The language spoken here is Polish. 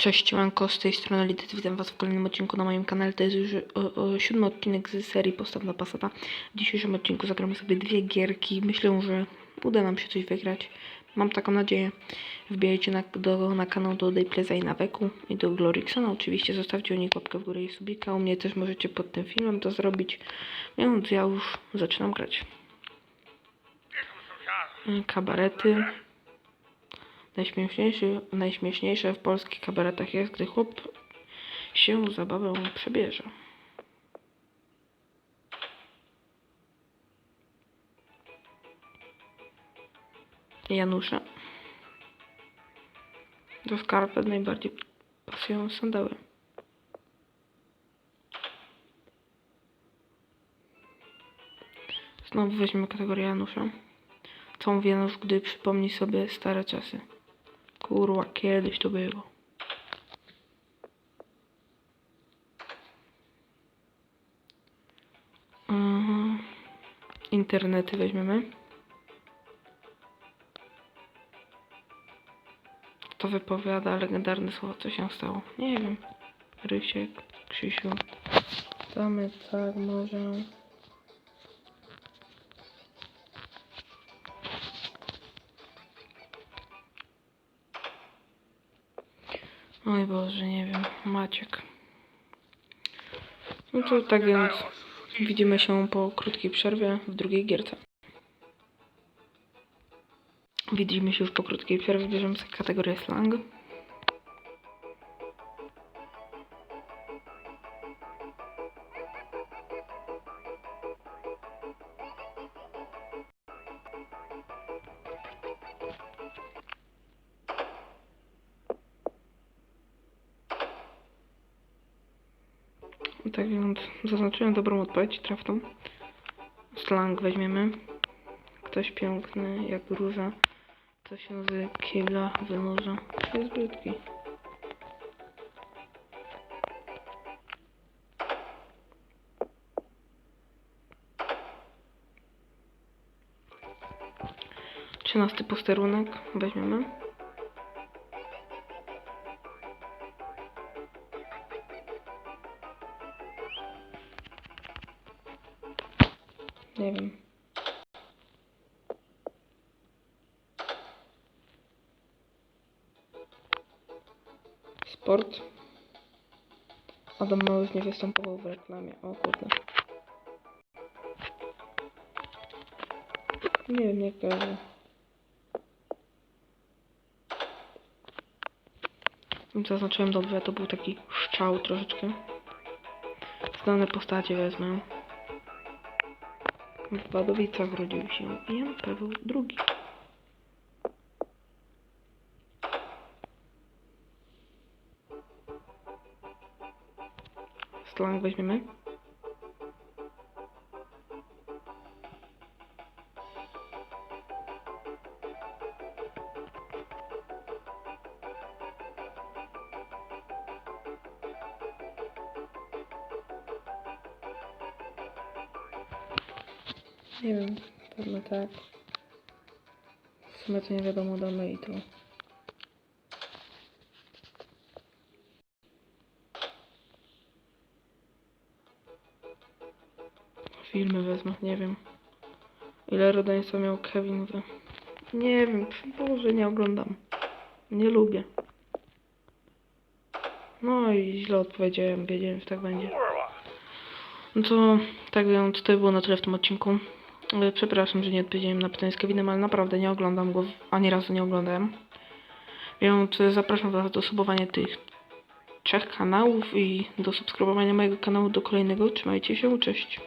Cześć, Manko, z tej strony Lidyt, witam Was w kolejnym odcinku na moim kanale. To jest już o, o, siódmy odcinek z serii Postaw na Passata. W dzisiejszym odcinku zagramy sobie dwie gierki. Myślę, że uda nam się coś wygrać. Mam taką nadzieję. Wbijajcie na, do, na kanał do Dayplaza i na Weku i do Gloriksona. Oczywiście zostawcie u nich łapkę w górę i subika. U mnie też możecie pod tym filmem to zrobić. Więc ja już zaczynam grać. Kabarety. Najśmieszniejszy, najśmieszniejsze w polskich kabaretach jest, gdy chłop się zabawą przebierze. Janusza. Do skarpet najbardziej pasują sandały. Znowu weźmiemy kategorię Janusza. Co mówi Janusz, gdy przypomni sobie stare czasy? Kurwa, kiedyś to było. Mhm. Internety weźmiemy. To wypowiada legendarne słowo, co się stało. Nie wiem. Rysiek, Krzysiu. Damy tak, może. Oj Boże, nie wiem. Maciek. No to tak więc widzimy się po krótkiej przerwie w drugiej gierce. Widzimy się już po krótkiej przerwie. Bierzemy sobie kategorię slang. Tak więc zaznaczyłem dobrą odpowiedź, trafną. Slang weźmiemy. Ktoś piękny, jak róża. Co się z kibla wynurza. Jest brzydki. Trzynasty posterunek weźmiemy. Nie wiem. Sport. Adam Małysz nie występował w reklamie. O kurde. Nie wiem, nie kojarzę. Zaznaczyłem dobrze, to był taki szczał troszeczkę. Znane postacie wezmę. W Wadowicach urodził się Jan Paweł II. Slang weźmiemy. Nie wiem, pewno tak. W sumie to nie wiadomo, damy i to. Filmy wezmę, nie wiem. Ile rodzeństwa miał Kevin w... Nie wiem, Boże, nie oglądam. Nie lubię. No i źle odpowiedziałem, wiedziałem, że tak będzie. No to tak więc to było na tyle w tym odcinku. E, Przepraszam, że nie odpowiedziałem na pytanie z Kevinem, ale naprawdę nie oglądam go, ani razu nie oglądałem. Więc e, zapraszam Was do subowania tych trzech kanałów i do subskrybowania mojego kanału do kolejnego. Trzymajcie się, cześć.